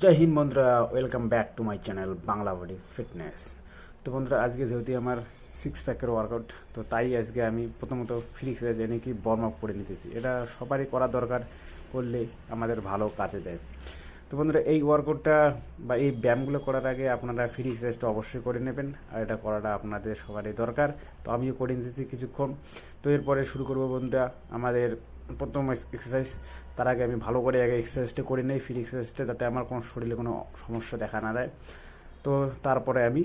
জয় হিন্দ বন্ধুরা welcome back to my channel Bangla body fitness তো বন্ধুরা, আজকে যেহেতু আমার সিক্স প্যাকের ওয়ার্কআউট তো তাই আজকে আমি প্রথমত ফ্রি এক্সারসাইজ এনে কি বর্ম আপ করে নিতেছি। এটা সবারই করা দরকার, করলে আমাদের ভালো কাজে দেয়। তো বন্ধুরা, এই ওয়ার্কআউটটা বা এই ব্যায়ামগুলো করার আগে আপনারা ফ্রি এক্সারসাইজটা অবশ্যই করে নেবেন, আর এটা করাটা আপনাদের সবারই দরকার। তো আমিও করে নিতেছি কিছুক্ষণ। তো এরপরে শুরু করব বন্ধুরা, আমাদের প্রথম এক্সারসাইজ তার আগে আমি ভালো করে আগে এক্সারসাইজটা করে নিই ফ্রি এক্সারসাইজটা যাতে আমার কোনো শরীরে কোনো সমস্যা দেখা না দেয়। তো তারপরে আমি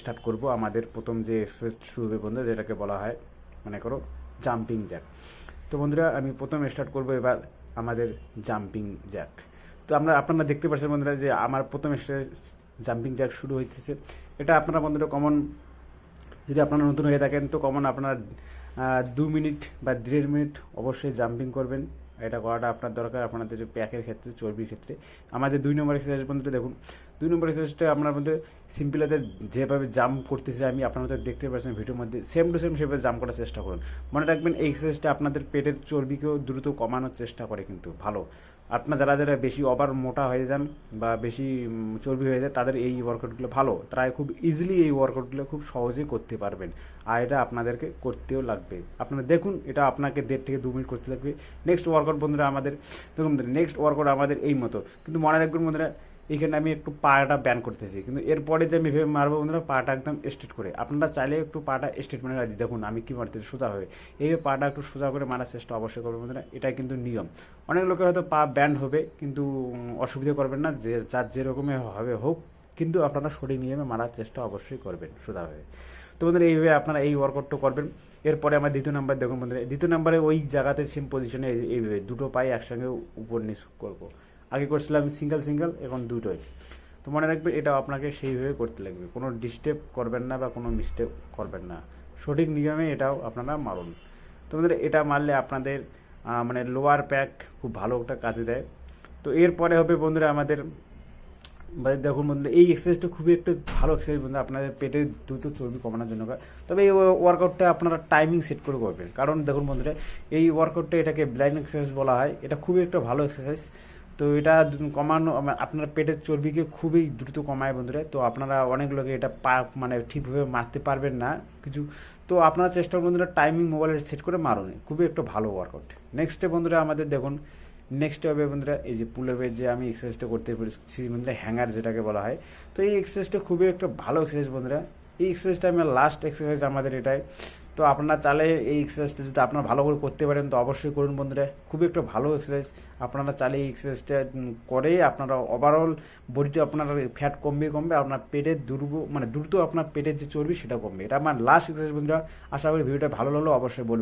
স্টার্ট করব আমাদের প্রথম যে এক্সারসাইজ শুরু হবে বন্ধুরা, যেটাকে বলা হয়, মনে করো জাম্পিং জ্যাক তো বন্ধুরা, আমি প্রথম স্টার্ট করব এবার আমাদের জাম্পিং জ্যাক তো আমরা, আপনারা দেখতে পাচ্ছেন বন্ধুরা যে আমার প্রথম জাম্পিং জ্যাক শুরু হইতেছে। এটা আপনারা বন্ধুরা কমন যদি আপনারা নতুন হয়ে থাকেন, তো কমন আপনার দু মিনিট বা দেড় মিনিট অবশ্যই জাম্পিং করবেন। এটা করাটা আপনার দরকার, আপনাদের প্যাকের ক্ষেত্রে, চর্বির ক্ষেত্রে। আমাদের দুই নম্বর এক্সারসাইজ বন্ধুরা, দেখুন, দুই নম্বর এক্সারসাইজটা আপনার মধ্যে সিম্পল আছে, যেভাবে জাম্প করতেছে আমি আপনার মধ্যে দেখতে পাচ্ছেন ভিডিওর মধ্যে সেম টু সেম সেভাবে জাম্প করার চেষ্টা করুন। মনে রাখবেন, এই এক্সারসাইজটা আপনাদের পেটের চর্বিকেও দ্রুত কমানোর চেষ্টা করে কিন্তু, ভালো। আপনার যারা যারা বেশি ওভার মোটা হয়ে যান বা বেশি চর্বি হয়ে যায়, তাদের এই ওয়ার্কআউটগুলো ভালো। তারা খুব ইজিলি এই ওয়ার্কআউটগুলো খুব সহজেই করতে পারবেন। আর এটা আপনাদেরকে করতেও লাগবে। আপনারা দেখুন, এটা আপনাকে দেড় থেকে দু মিনিট করতে লাগবে। নেক্সট ওয়ার্কআউট বন্ধুরা আমাদের, দেখুন নেক্সট ওয়ার্কআউট আমাদের এই মতো। কিন্তু মনে রাখবেন বন্ধুরা এখানে আমি একটু পাটা ব্যান করতেছি। কিন্তু এরপরে যে আমি ভেবে মারবো বন্ধুরা পাটা একদম স্ট্রেট করে। আপনারা চাইলে একটু পাটা স্ট্রেট মানে রাজি। দেখুন, আমি কি মারতেছি সোজা হয়ে। এইভাবে পাটা একটু সোজা করে মারার চেষ্টা অবশ্যই করবেন বন্ধুরা। এটাই কিন্তু নিয়ম। অনেক লোকের হয়তো পা ব্যান্ড হবে, কিন্তু অসুবিধা করবেন না। যে, যার যেরকমই হবে হোক, কিন্তু আপনারা সঠিক নিয়মে মারার চেষ্টা অবশ্যই করবেন, সোজা হয়ে। তো বন্ধুরা, এইভাবে আপনারা এই ওয়ার্কআউটটা করবেন। এরপরে আমার দ্বিতীয় নাম্বার দেখুন বন্ধুরা। দ্বিতীয় নাম্বারে ওই জায়গাতে সেম পজিশনে এইভাবে দুটো পায়ে একসঙ্গে উপর নিচ করব। আগে করছিলাম সিঙ্গেল সিঙ্গেল এখন দুটোই। তো মনে রাখবেন এটা আপনাকে সেইভাবে করতে লাগবে। কোনো ডিস্টার্ব করবেন না বা কোনো মিস্টেক করবেন না। সঠিক নিয়মে এটাও আপনারা মারুন। তো বন্ধুরা, এটা মারলে আপনাদের মানে লোয়ার প্যাক খুব ভালো একটা কাজে দেয়। তো এরপরে হবে বন্ধুরা আমাদের দেখুন বন্ধুরা, এই এক্সারসাইজটা খুবই একটা ভালো এক্সারসাইজ বন্ধুরা। আপনাদের পেটের দ্রুত চর্বি কমানোর জন্য। তবে এই ওয়ার্কআউটটা আপনারা টাইমিং সেট করে করবেন। কারণ দেখুন বন্ধুরা, এই ওয়ার্কআউটটা এটাকে ব্লাইন্ড এক্সারসাইজ বলা হয়। এটা খুবই একটা ভালো এক্সারসাইজ তো এটা কমানো আপনার পেটের চর্বিকে খুবই দ্রুত কমায় বন্ধুরা। তো আপনারা অনেক লোকে এটা পা মানে ঠিকভাবে মারতে পারবেন না কিছু। তো আপনারা চেষ্টা বন্ধুরা টাইমিং মোবাইলে সেট করে মারুন। খুবই একটা ভালো ওয়ার্কআউট নেক্সটে বন্ধুরা আমাদের দেখুন নেক্সট হবে বন্ধুরা, এই যে পুলের যে আমি এক্সারসাইজটা করতে পেরেছি বন্ধুরা হ্যাঙ্গার যেটাকে বলা হয়। তো এই এক্সারসাইজটা খুবই একটা ভালো এক্সারসাইজ বন্ধুরা। এই এক্সারসাইজটা আমি লাস্ট এক্সারসাইজ আমাদের এটাই। তো আপনারা চালে এই এক্সারসাইজটা যদি আপনারা ভালো করে করতে পারেন, তো অবশ্যই করুন বন্ধুরা। খুবই একটা ভালো এক্সারসাইজ আপনারা চালে এই এক্সারসাইজটা করে আপনারা ওভারঅল বডিতে আপনার ফ্যাট কমবে কমবে। আপনার পেটের দুর্ব মানে দ্রুত আপনার পেটের যে চর্বি, সেটা কমবে। এটা আমার লাস্ট এক্সারসাইজ বন্ধুরা। আশা করি ভিডিওটা ভালো লাগল, অবশ্যই বলবেন।